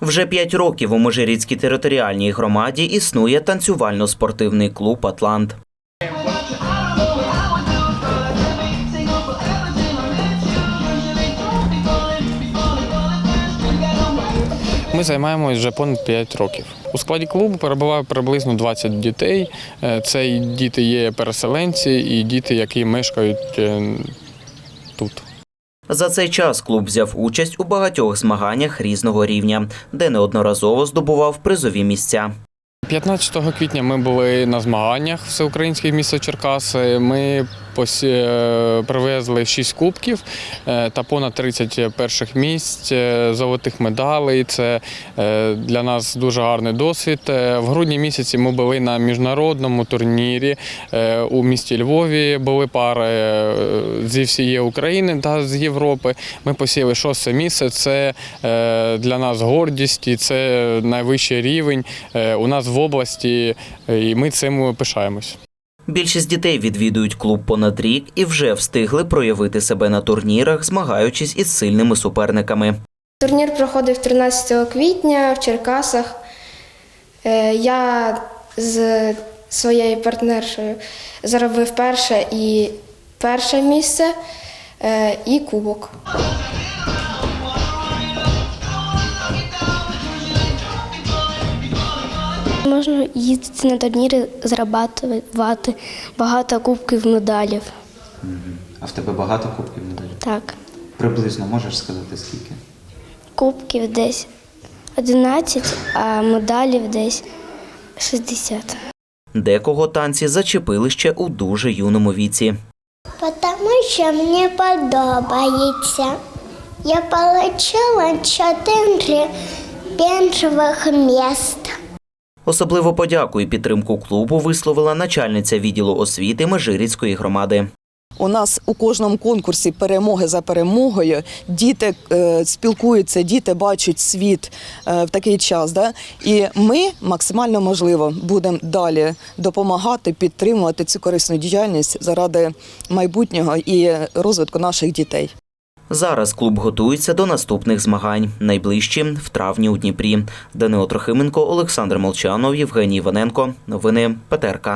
Вже п'ять років у Межиріцькій територіальній громаді існує танцювально-спортивний клуб Атлант. Ми займаємось вже понад 5 років. У складі клубу перебуває приблизно 20 дітей. Е, Це діти є переселенці, і діти, які мешкають е, тут. За цей час клуб взяв участь у багатьох змаганнях різного рівня, де неодноразово здобував призові місця. 15 квітня ми були на змаганнях всеукраїнських місто Черкаси. Ми привезли 6 кубків е, та понад 30 перших місць, е, золотих медалей. Це е, для нас дуже гарний досвід. Е, В грудні місяці ми були на міжнародному турнірі е, у місті Львові. Були пари е, зі всієї України та з Європи. Ми посіли шосте місце. Це е, для нас гордість і це найвищий рівень е, у нас в області, е, і ми цим пишаємось. Більшість дітей відвідують клуб понад рік і вже встигли проявити себе на турнірах, змагаючись із сильними суперниками. Турнір проходив 13 квітня в Черкасах. Е, Я з своєю партнершею заробив перше і перше місце е, і кубок. Можна їздити на турніри, зарабатувати багато кубків медалів. А в тебе багато кубків медалів? Так, Приблизно можеш сказати скільки? кубків десь 11, а медалів десь 60. Декого танці зачепили ще у дуже юному віці. Потому що мені подобається. Я отримала чотири перших міста. Особливу подяку і підтримку клубу висловила начальниця відділу освіти Межиріцької громади. У нас у кожному конкурсі перемоги за перемогою діти е, спілкуються, діти бачать світ е, в такий час. Да? І ми максимально можливо будемо далі допомагати, підтримувати цю корисну діяльність заради майбутнього і розвитку наших дітей. Зараз клуб готується до наступних змагань. Найближчі в травні у Дніпрі. Данило Трохименко, Олександр Молчанов, Євгеній Іваненко. Новини ПТРК.